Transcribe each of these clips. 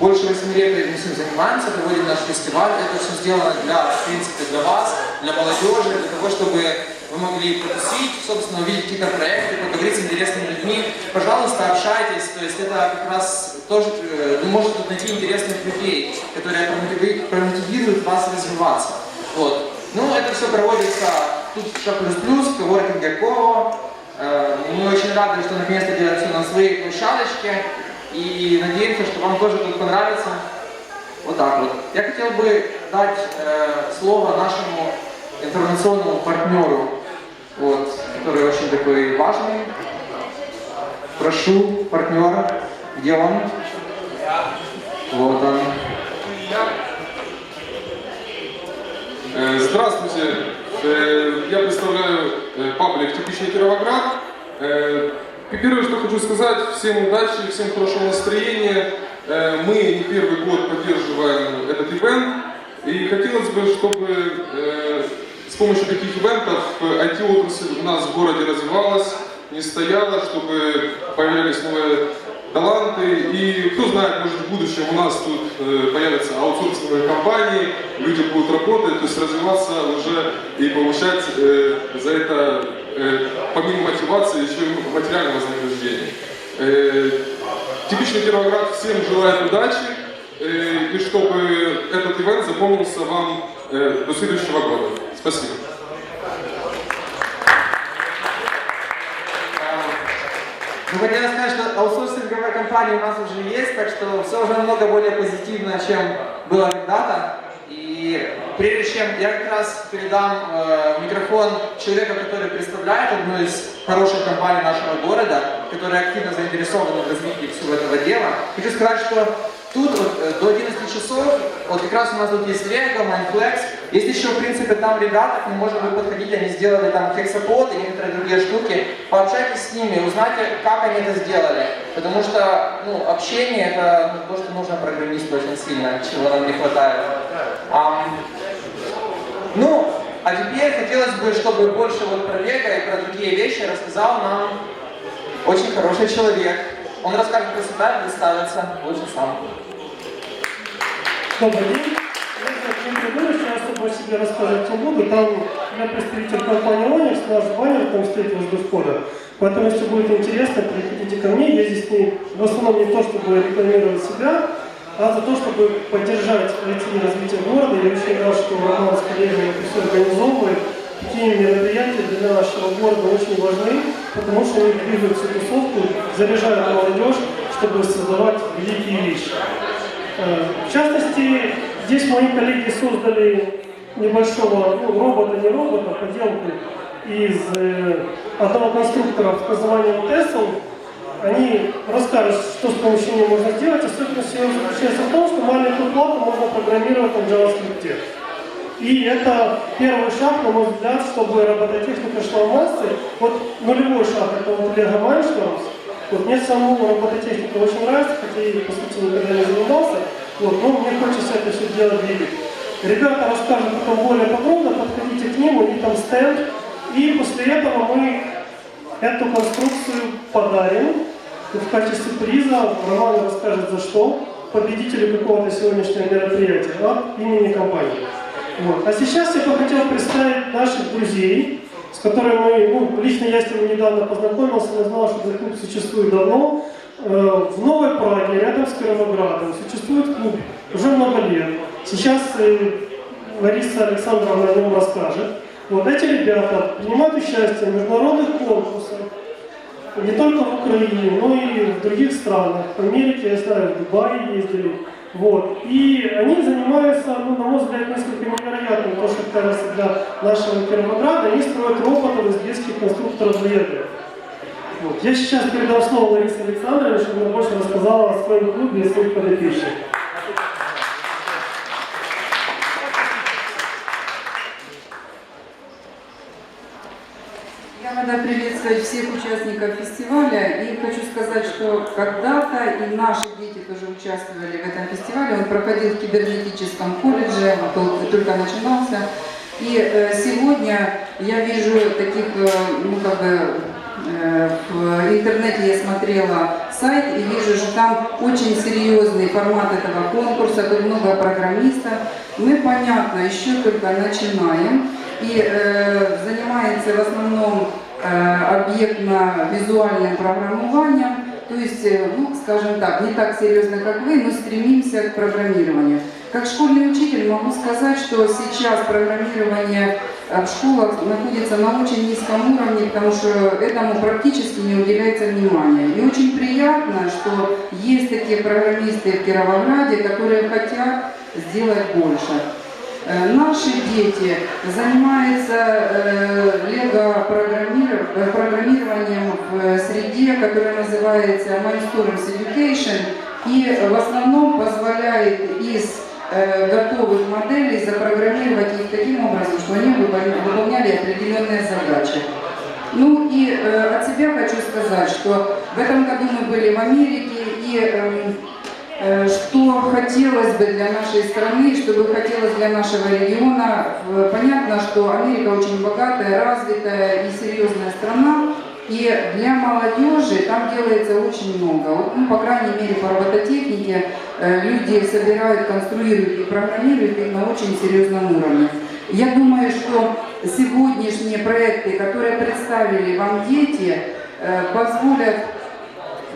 больше 8 лет этим занимаемся, проводим наш фестиваль. Это все сделано для, в принципе, для вас, для молодежи, для того, чтобы вы могли потусить, собственно, увидеть какие-то проекты, поговорить с интересными людьми. Пожалуйста, общайтесь. То есть это как раз тоже, э, вы можете найти интересных людей, которые промотиви- промотивируют вас развиваться. Вот. Ну, это все проводится тут в плюс плюс, в коворкинге Ково. Э, Мы очень рады, что наконец-то делаем все на своей площадочке. И надеемся, что вам тоже тут понравится. Вот так вот. Я хотел бы дать э, слово нашему информационному партнеру, вот, который очень такой важный. Прошу партнера, где он? Вот он. Э, Здравствуйте, Э, я представляю э, паблик «Типичный Кировоград». Э, и Первое, что хочу сказать, всем удачи, всем хорошего настроения. Э, Мы не первый год поддерживаем этот ивент, и хотелось бы, чтобы э, с помощью таких ивентов IT-отрасль у нас в городе развивалась, не стояла, чтобы появлялись новые таланты. И кто знает, может в будущем у нас тут э, появятся аутсорсинговые компании, люди будут работать, то есть развиваться уже и получать э, за это, э, помимо мотивации, еще и материального вознаграждения. Э, типичный Кировоград всем желает удачи, и чтобы этот ивент запомнился вам до следующего года. Спасибо. Ну, хотела сказать, что аутсорсинговая компания у нас уже есть, так что все уже намного более позитивно, чем было когда-то. И прежде чем я как раз передам э, микрофон человеку, который представляет одну из хороших компаний нашего города, которая активно заинтересована в развитии всего этого дела, хочу сказать, что тут вот, э, до 11 часов, вот как раз у нас тут есть Lego, Mindflex, есть еще, в принципе, там ребята, к ним можно будет подходить, они сделали там хексапод и некоторые другие штуки, пообщайтесь с ними, узнайте, как они это сделали, потому что, ну, общение это ну, то, что нужно программисту очень сильно, чего нам не хватает. Ам, ну, а теперь хотелось бы, чтобы больше вот про Лего и про другие вещи рассказал нам очень хороший человек. Он расскажет про себя, представится лучше сам. Добрый день. Себе рассказывать буду. Там я представитель компании Onyx, наш баннер там встретилась до входа. Поэтому, если будет интересно, приходите ко мне. Я здесь не, в основном не то, чтобы рекламировать себя, а за то, чтобы поддержать IT развитие города. Я очень рад, что Роман с коллегами это все организовывает. Такие мероприятия для нашего города очень важны, потому что они двигают всю тусовку, заряжают молодежь, чтобы создавать великие вещи. Э, В частности, здесь мои коллеги создали небольшого ну, робота, не робота, поделку из э, одного конструктора с названием Tesla. Они расскажут, что с помощью него можно сделать. Особенность ее заключается в том, что маленькую плату можно программировать на JavaScript. И это первый шаг, на мой взгляд, чтобы робототехника шла в массы. Вот нулевой шаг это вот Lego Mindstorms. Вот мне самому робототехника очень нравится, хотя я, по сути, никогда не занимался. Вот, но мне хочется это все дело двигать. Ребята расскажут потом более подробно, подходите к ним, у там стенд. И после этого мы эту конструкцию подарим. В качестве приза Роман расскажет за что победителю какого-то сегодняшнего мероприятия от имени компании. Вот. А сейчас я бы хотел представить наших друзей, с которыми мы, ну, лично я с ними недавно познакомился, но знал, что этот клуб существует давно. Э, В Новой Праге, рядом с Кировоградом, существует клуб уже много лет. Сейчас э, Лариса Александровна о расскажет. Вот эти ребята принимают участие в международных конкурсах, не только в Украине, но и в других странах. В Америке, я знаю, в Дубае ездили. Вот. И они занимаются, ну, на мой взгляд, несколько невероятным, то, что кажется для нашего Кировограда. Они строят роботов из детских конструкторов Лего. Вот. Я сейчас передам слово Ларисе Александровне, чтобы она больше рассказала о своем клубе и своих подопечных. Я рада приветствовать всех участников фестиваля и хочу сказать, что когда-то и наши дети тоже участвовали в этом фестивале. Он проходил в кибернетическом колледже, только начинался. И э, сегодня я вижу таких, э, ну как бы, э, в интернете я смотрела сайт и вижу, что там очень серьезный формат этого конкурса, тут много программистов. Мы, понятно, еще только начинаем и э, занимается в основном э, объектно-визуальным программированием, то есть, э, ну, скажем так, не так серьезно, как вы, но стремимся к программированию. Как школьный учитель могу сказать, что сейчас программирование в школах находится на очень низком уровне, потому что этому практически не уделяется внимания. И очень приятно, что есть такие программисты в Кировограде, которые хотят сделать больше. Э, Наши дети занимаются э, лего-программиров- э, в среде, которая называется Mindstorms Education, и в основном позволяет из готовых моделей запрограммировать их таким образом, что они выполня- выполняли определенные задачи. Ну и от себя хочу сказать, что в этом году мы были в Америке и эм, Что хотелось бы для нашей страны, что бы хотелось для нашего региона. Понятно, что Америка очень богатая, развитая и серьезная страна. И для молодежи там делается очень много. Ну, по крайней мере, по робототехнике э, люди собирают, конструируют и программируют их на очень серьезном уровне. Я думаю, что сегодняшние проекты, которые представили вам дети, э, позволят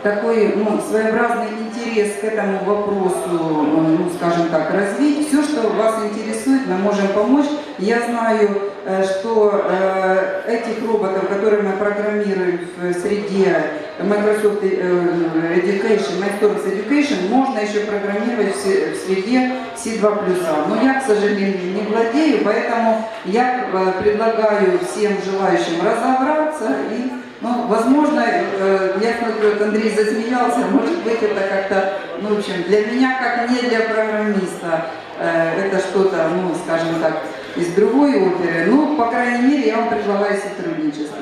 такой ну, своеобразный интерес к этому вопросу, ну, скажем так, развить. Все, что вас интересует, мы можем помочь. Я знаю, э, что э, этих роботов, которые мы программируем в среде Microsoft э, Education, Microsoft Education, можно еще программировать в среде C2+. Но я, к сожалению, не владею, поэтому я э, предлагаю всем желающим разобраться и ну, возможно, э, я смотрю, вот Андрей засмеялся, может быть, это как-то, ну, в общем, для меня, как не для программиста, э, это что-то, ну, скажем так, из другой оперы. Ну, по крайней мере, я вам предлагаю сотрудничество.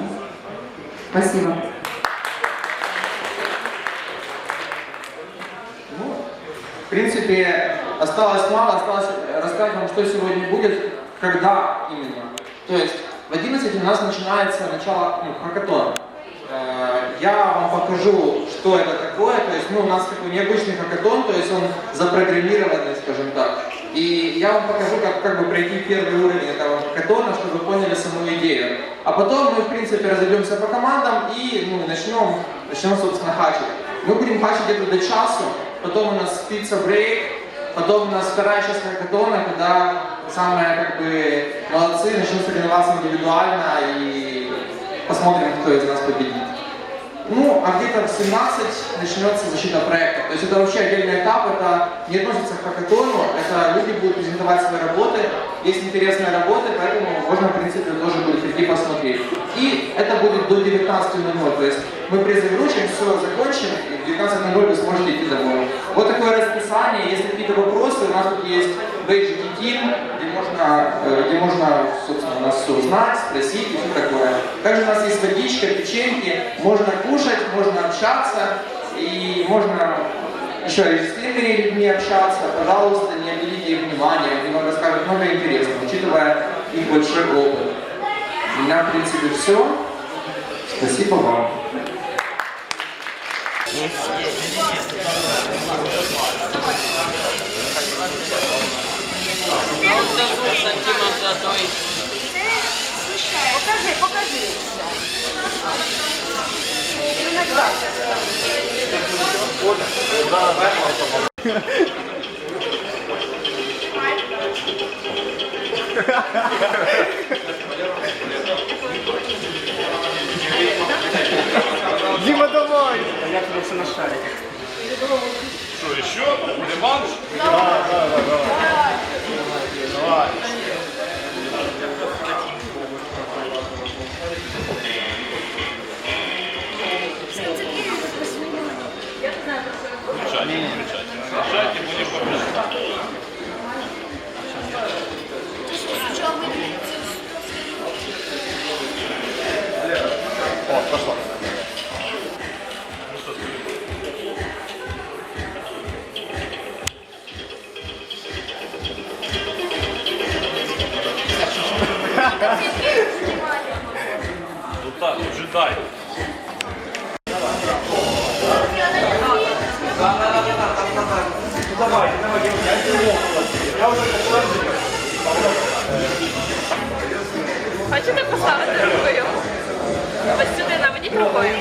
Спасибо. Ну, в принципе, осталось мало, осталось рассказать вам, что сегодня будет, когда именно. То есть в 11 у нас начинается начало ну, хакатона. Я вам покажу, что это такое. То есть ну, у нас такой необычный хакатон, то есть он запрограммированный, скажем так. И я вам покажу, как, как бы пройти первый уровень этого хакатона, чтобы вы поняли саму идею. А потом мы, в принципе, разойдемся по командам и ну, начнем, начнем, собственно, хачить. Мы будем хачить где-то до часу, потом у нас пицца брейк, потом у нас вторая часть хакатона, когда самые как бы молодцы начнут соревноваться индивидуально и посмотрим, кто из нас победит. Ну, а где-то в 17 начнется защита проекта. То есть это вообще отдельный этап, это не относится к хакатону, это люди будут презентовать свои работы, есть интересные работы, поэтому можно, в принципе, тоже будет прийти посмотреть. И это будет до 19.00, то есть мы призы вручим, все закончим, и в 19.00 вы сможете идти домой. Вот такое расписание, если какие-то вопросы, у нас тут есть бейджики Team, можно, э, где можно, собственно, нас все узнать, спросить и все такое. Также у нас есть водичка, печеньки, можно кушать, можно общаться, и можно еще и с теми людьми общаться. Пожалуйста, не обделите их внимание, они вам расскажут много интересного, учитывая их большой опыт. У меня, в принципе, все. Спасибо вам. Покажи, покажи. Дима, давай! Что, еще? Реванш? Включать, Включать и будем побеждать. О, пошла. Ну что, скажи. Вот так, ожидай. Хочете поставити рукою? Ось сюди наведіть рукою.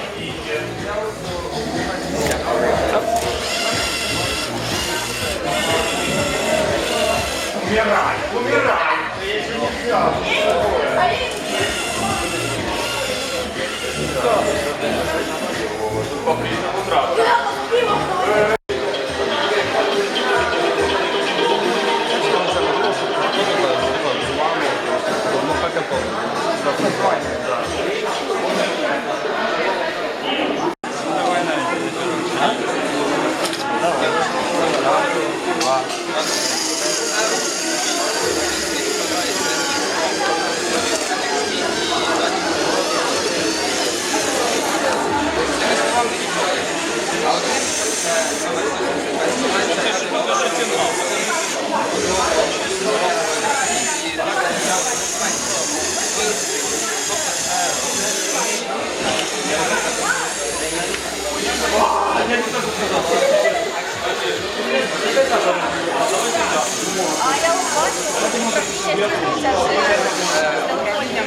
управління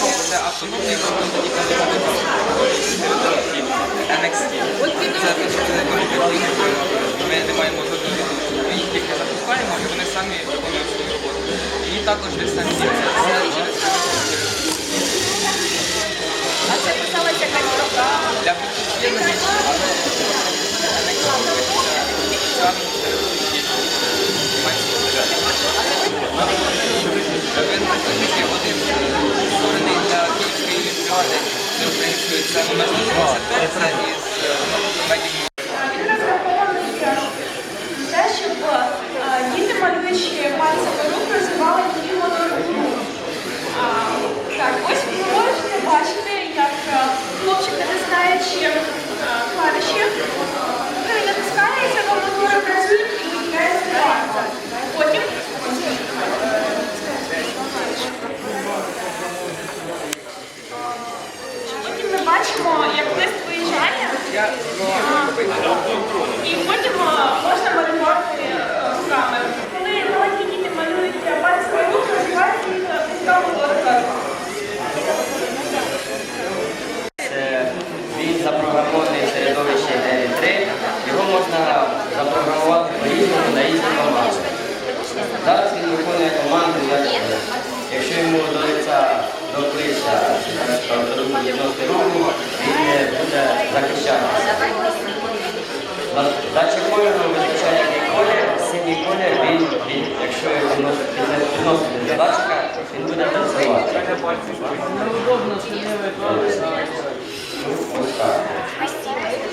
може це автономний і території NXT. Це ми не маємо жодного. Ми їх тільки запускаємо і вони самі виконують свою роботу. І також дистанція. А це писалася Для підключення NXT. Thank you very much.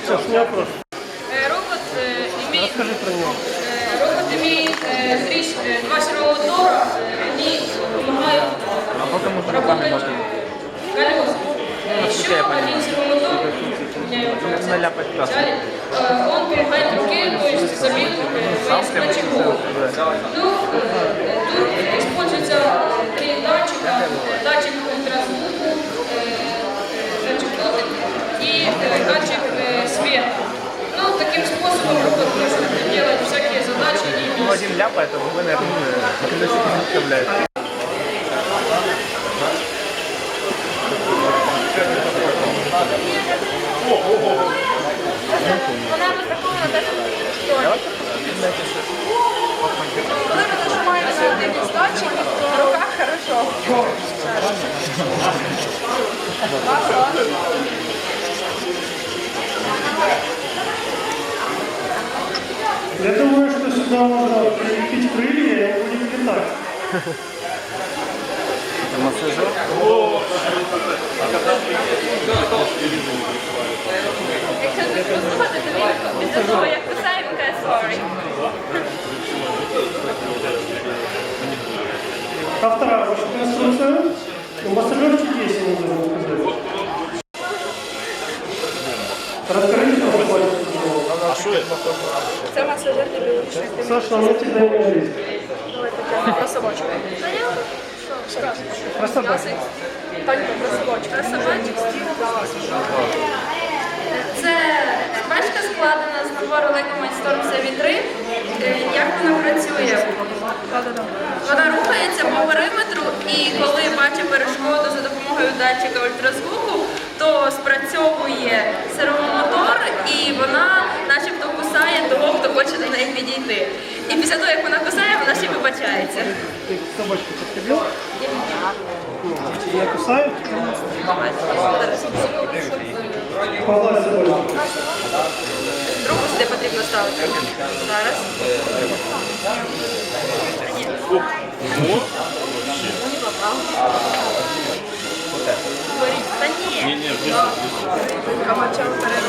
Сейчас, не вопрос. Е, Робот е, іміє Расскажи про него. е, робот іміє е, тріс е, два сірового мотора, е, вони допомагають работать колеса. Еще один сервомотор, я его взяли, э, он помогает руке, то есть забил э, на чеку. Ну, э, тут используется три датчика, э, датчик ультразвуку, э, датчик дотик и э, датчик делать всякие задачи и Ну, а другой, наверное, колесико не вставляет. летать. Якщо не послухати, то він після того, як писає, він каже sorry. А вторая ваша конструкция. Массажер чудесен, я должен сказать. Раскройте пальцы. Це масажер для білочних Саша, ну тебе не жизнь. Собачку. Про собак. Танька про собачку. Про собачку. Це шпажка складена з твору Lego Mindstorm CV3. Е, Як вона працює? Вона рухається по периметру і коли бачить перешкоду за допомогою датчика ультразвуку, то спрацьовує сервомотор і вона начебто кусає того, хто хоче до неї підійти. І після того, як вона кусає, вона ще й вибачається. Ты собачку подходил? Она кусает? Погладь собачку. Руку сюди потрібно ставити. Зараз. Ні. Беріть. Та ні. А мочав перед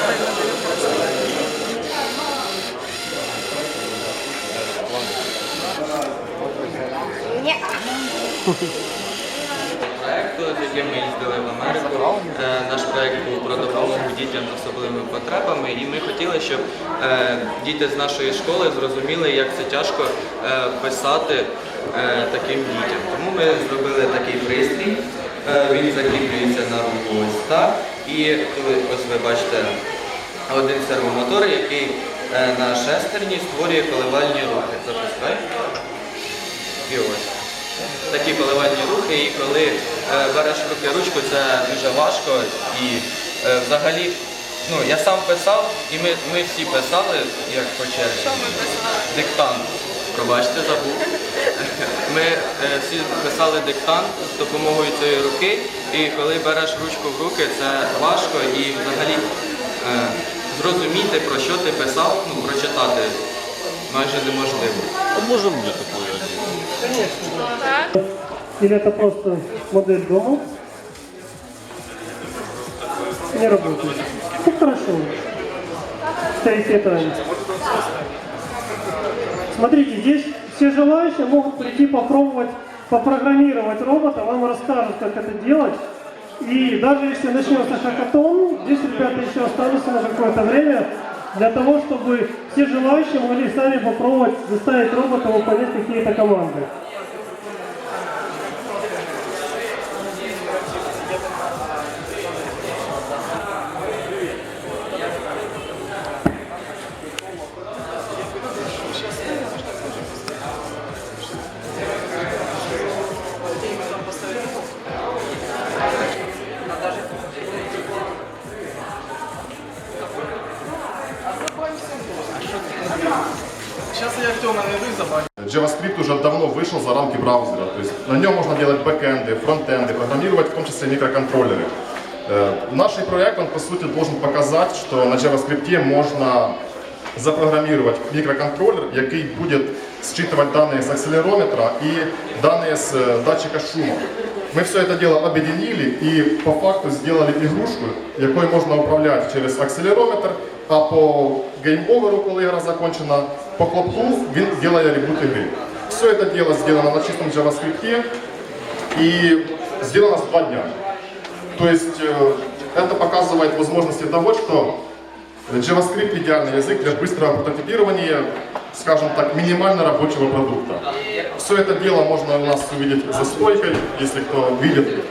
Проекту, з яким ми їздили в Америку. Е, Наш проект був про допомогу дітям з особливими потребами, і ми хотіли, щоб е, діти з нашої школи зрозуміли, як це тяжко е, писати таким дітям. Тому ми зробили такий пристрій. Він закріплюється на руку ось так. І ось ви бачите один сервомотор, який на шестерні створює коливальні рухи. Запускай. І ось. Такі коливальні рухи, і коли е, береш руки ручку, це дуже важко. І е, взагалі, ну я сам писав, і ми, ми всі писали, як по черзі. Що ми писали? Диктант. Пробачте, забув. Ми е, всі писали диктант з допомогою цієї руки, і коли береш ручку в руки, це важко і взагалі е, зрозуміти, про що ти писав, ну, прочитати майже неможливо. Так. Или это просто модель дома? Не работает. Ну хорошо. Третий этаж. Смотрите, здесь все желающие могут прийти попробовать попрограммировать робота, вам расскажут, как это делать. И даже если начнется хакатон, здесь ребята еще останутся на какое-то время для того, чтобы все желающие могли сами попробовать заставить робота выполнять какие-то команды. JavaScript уже давно вышел за рамки браузера. То есть на нем можно делать бэкэнды, фронтенды, программировать в том числе микроконтроллеры. Э, Наш проект, он по сути должен показать, что на JavaScript можно запрограммировать микроконтроллер, який будет считывать данные с акселерометра и данные с э, датчика шума. Мы все это дело объединили и по факту сделали игрушку, якою можна управляти через акселерометр, а по гейм-оверу, коли гра закончена, по хлопку він делає ребут игры. Все это дело сделано на чистом JavaScript и сделано за два дня. То есть э, это показывает возможности того, что JavaScript идеальный язык для быстрого прототипирования, скажем так, минимально рабочего продукта. Все это дело можно у нас увидеть за стойкой, если кто видит.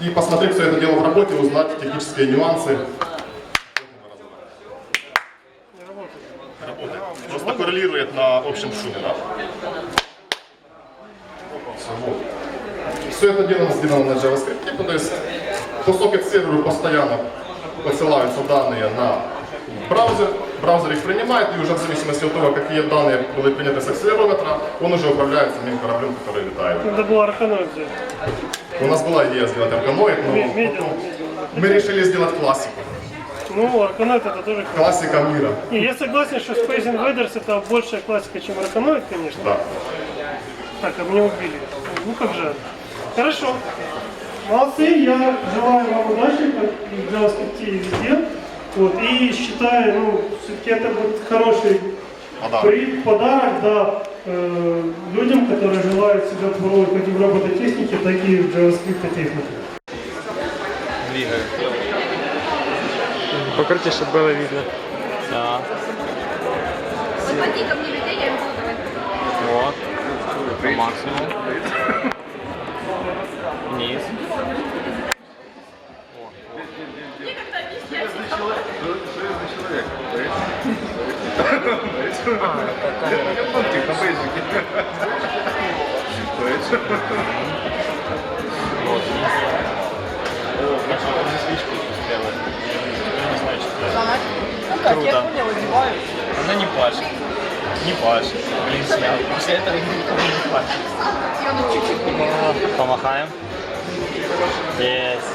И посмотреть все это дело в работе, узнать технические нюансы. Работает. Коррелирует на общем шуме, да? Вот. Все это дело сделано на JavaScript, ну, то есть по сокет-серверу постоянно посылаются данные на браузер, браузер их принимает, и уже в зависимости от того, какие данные были приняты с акселерометра, он уже управляет самим кораблем, который летает. Надо было арканоид. У нас была идея сделать арканоид, но потом мы решили сделать классику. Ну, арканоид это тоже. Классика мира. Не, я согласен, что Space Invaders это большая классика, чем арканоид, конечно. Да. Так, а меня убили. Ну как жаль. Хорошо. Молодцы, я желаю вам удачи, как и в JavaScript и везде. Вот, и считаю, ну, все-таки это будет хороший Подарок. при- подарок, да, э, людям, которые желают себя пробовать как и в робототехнике, так и в JavaScript технике. Двигаю. Покрути, чтобы было видно. Да. Заходи ко мне людей, я им буду давать. Вот. По максимуму. Вниз. Мне как-то объяснять. На бейджике. Вот. О, хорошо, сделать. Я Ну как, я Круто. понял, одеваю. Она не пашет. Не пашет. Блин, снял. После этого никому не пашет. Помахаем. Есть.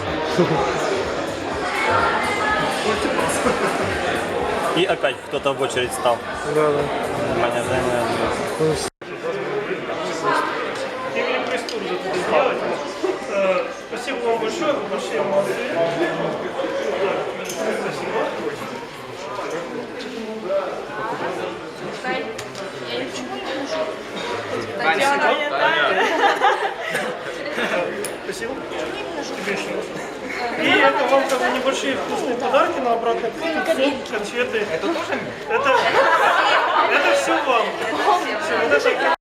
И опять кто-то в очередь стал. Да, да. Внимание, сил. И это вам как бы небольшие вкусные подарки на обратный путь, конфеты. Это тоже? Это, это все вам. Все, вот это.